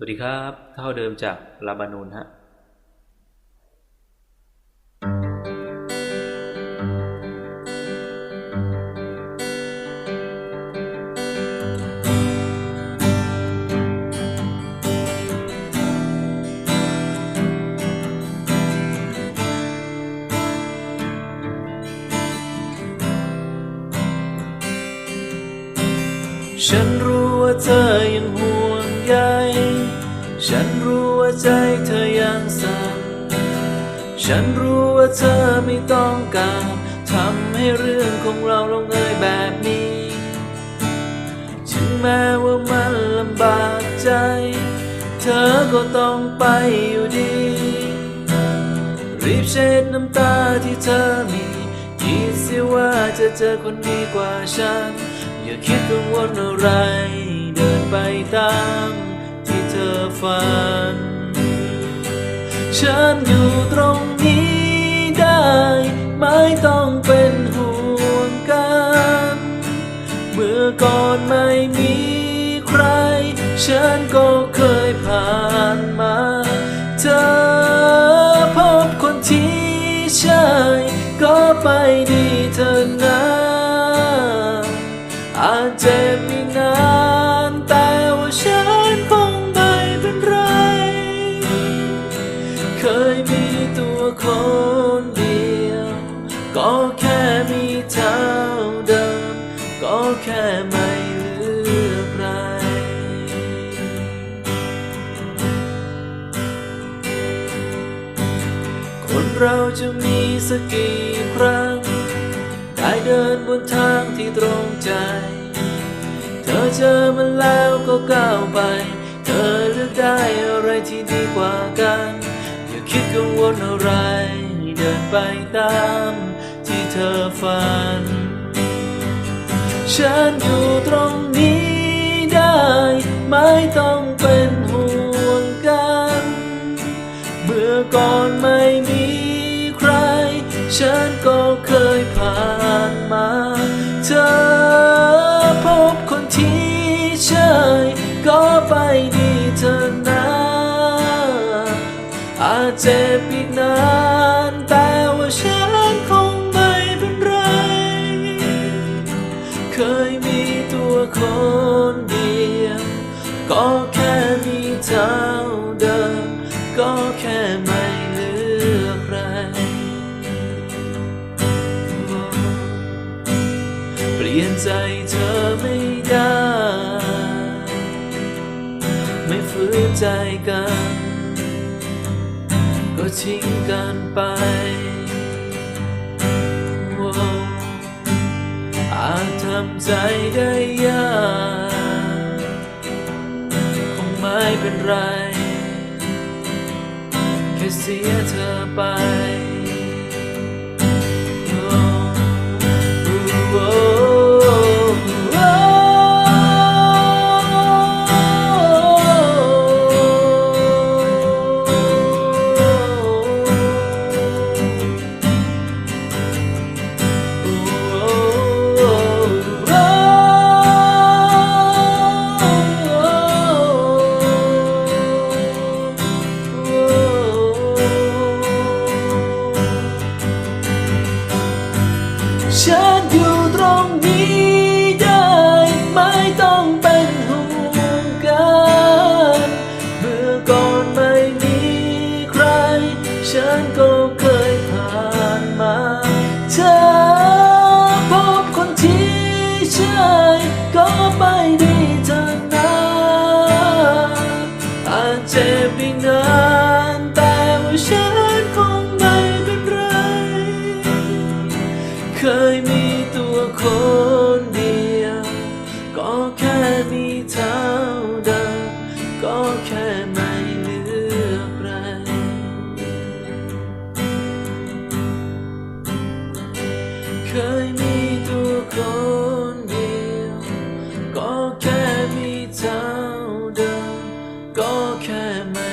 สวัสดีครับ เท่าเดิมจากลาบานูนฮะฉันรู้ว่าเธอยังห่วงใย ฉันรู้ว่าใจเธอยังสั่นฉันรู้ว่าเธอไม่ต้องการทำให้เรื่องของเราลงเอยแบบนี้ ถึงแม้ว่ามันลำบากใจ เธอก็ต้องไปอยู่ดี รีบเช็ดน้ำตาที่เธอมีคิดเสียว่าจะเจอคนดีกว่าฉัน อย่าคิดกังวลอะไร เดินไปตาม ฝัน ฉันอยู่ตรงนี้ได้ ไม่ต้องเป็นห่วงกัน เมื่อก่อนไม่มีใคร ฉันก็เคยผ่านมา เธอพบคนที่ใช่ ก็ไปดีเธอนะ เคยมีตัวคนเดียว ก็แค่มีเท่าเดิม ก็แค่ไม่เลือกใคร คนเราจะมีสักกี่ครั้ง ได้เดินบนทางที่ตรงใจ เธอเจอมันแล้วก็ก้าวไป เธอเลือกได้อะไรที่ดีกว่ากัน คิดกังวลอะไร เดินไปตามที่เธอฝัน ฉันอยู่ตรงนี้ได้ ไม่ต้องเป็นห่วงกัน เมื่อก่อนไม่มีใคร ฉันก็เคยผ่านมา เธอพบคนที่ใช่ ก็ไปดีเธอน เจ็บอีกนานแต่ว่าฉันคงไม่เป็นไร เคยมีตัวคนเดียว ก็แค่มีเท่าเดิม ก็แค่ไม่เลือกใคร เปลี่ยนใจเธอไม่ได้ ไม่ฝืนใจกัน ทิ้งกันไปโอ้อาจทำใจได้ยากคงไม่เป็นไร แค่เสียเธอไป ฉันอยู่ตรงนี้ได้ไม่ต้องเป็นห่วงกันเมื่อก่อนไม่มีใคร ฉันก็เคยผ่านมาเธอพบคนที่ใช่ก็ไปดีเธอนะอาจเจ็บอีกนานแต่ว่าฉัน มีเท่าเดิมก็แค่ไม่เลือกไรเคยมีตัวคนเดียวก็แค่มีเท่าเดิมก็แค่ไม่